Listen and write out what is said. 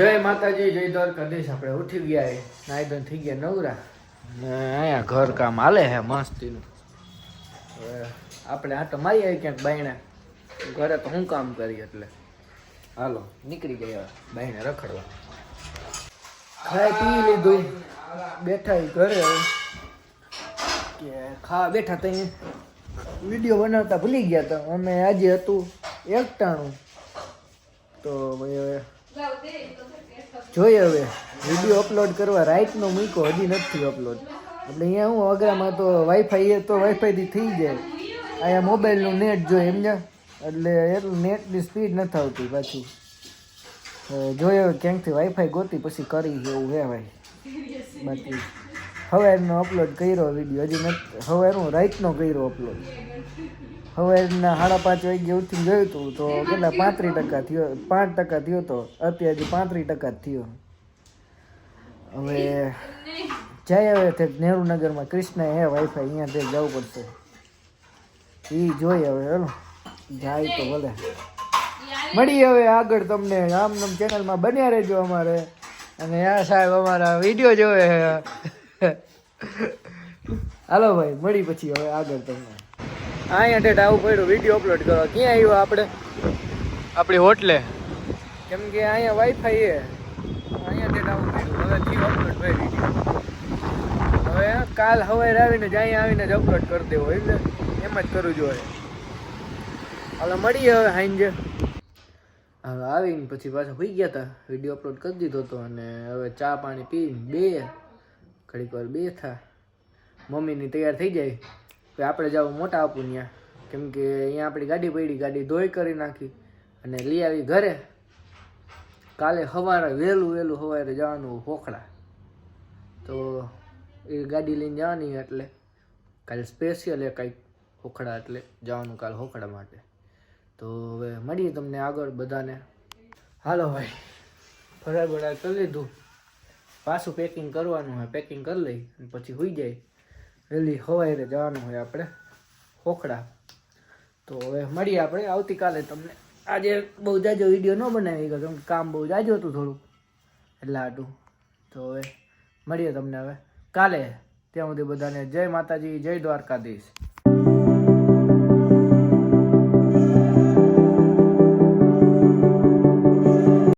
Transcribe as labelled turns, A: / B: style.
A: માતાજી જય દ્વારકાધીશ. આપણે ઉઠી ગયા નાયદન થઈ ગયા નવરા. ને અહીંયા ઘર કામ હાલે હે મસ્તીનું. હવે આપણે આ તો મારી આવી ક્યાંક બાયણે. ઘરે તો હું કામ કરી એટલે. હાલો નીકળી ગયા બાયણે રખડવા. ખાઈ પી લીધું. બેઠા ઘરે કે ખા બેઠા તઈ વીડિયો બનાવતા ભૂલી ગયા તો. અમે આજે હતું એકટાણું. તો ભાઈ હવે જોઈએ હવે વીડિયો અપલોડ કરવા રાઈટનો મૂક્યો હજી નથી અપલોડ એટલે અહીંયા હું, અગરામાં તો વાઈફાઈ એ, તો વાઈફાઈથી થઈ જાય. અહીંયા મોબાઈલનું નેટ જોઈએ, સમજ્યા? એટલે એટલું નેટની સ્પીડ નથી આવતી પાછી. જોયો જોઈએ હવે ક્યાંકથી વાઈફાઈ ગોતી, પછી કરી એવું ભાઈ. બાકી હવેરનો અપલોડ કર્યો વીડિયો હજી નથી હવે એનું રાઈટનો કર્યો અપલોડ હવેરના સાડા પાંચ વાગે ઉઠીને જોયું હતું તો કેટલા પાંત્રીસ ટકા થયો પાંચ ટકા થયો તો અત્યારે પાંત્રી પાંત્રીસ ટકા જ થયો હવે જાય હવે તે નહેરુનગરમાં કૃષ્ણ હે વાઈફાઈ અહીંયા તે જવું પડશે એ જોઈએ હવે હેલો જાય તો ભલે મળીએ હવે આગળ તમને આમ નામ ચેનલમાં બન્યા રહેજો અમારે અને આ સાહેબ અમારા વીડિયો જોવે હાલો ભાઈ મળી પછી હવે આગળ તમને અહીંયા ઠેઠ આવું પડ્યું વીડિયો અપલોડ કરવા ક્યાં આવ્યો આપણે? આપણી હોટલે? કેમ કે અહીંયા વાઈફાઈ એ અહીંયા ઠેઠ આવું પડ્યું. હવે થયું અપલોડ ભાઈ વીડિયો હવે કાલ સવારે આવીને જ અહીંયા આવીને જ અપલોડ કરી દેવો એટલે એમ જ કરવું જોઈએ. હવે મળીએ હવે હાંજે હવે આવીને પછી પાછા હોઈ ગયા હતા વીડિયો અપલોડ કરી દીધો હતો અને હવે ચા પાણી પીને બે ઘડીક વાર બે થા. મમ્મીની તૈયાર થઈ જાય. પછી આપણે જાવ મોટા આપું ત્યાં. કેમ કે અહીંયા આપણી ગાડી પડી, ગાડી ધોઈ કરી નાખી અને લઈ આવી ઘરે. કાલે સવારે વહેલું વહેલું સવારે જવાનું હોખડા તો એ ગાડી લઈને જવાની એટલે કાલે સ્પેશિયલ એ કંઈક હોખડા એટલે જવાનું કાલે હોખડા માટે. તો હવે મળીએ તમને આગળ બધાને. હાલો ભાઈ ફરાર બરાર કરી લીધું. પાછું પેકિંગ કરવાનું હોય પેકિંગ કરી લઈ અને પછી હોઈ જાય. વહેલી સવારે જવાનું હોય આપણે ખોખડા તો હવે મળીએ આપણે આવતીકાલે તમને. આજે બહુ જાજો વીડિયો ન બનાવી ગયો, કેમ કામ બહુ જાજો હતું થોડુંક એટલે આટું તો હવે મળીએ તમને હવે. કાલે ત્યાં સુધી બધાને જય માતાજી, જય દ્વારકાધીશ.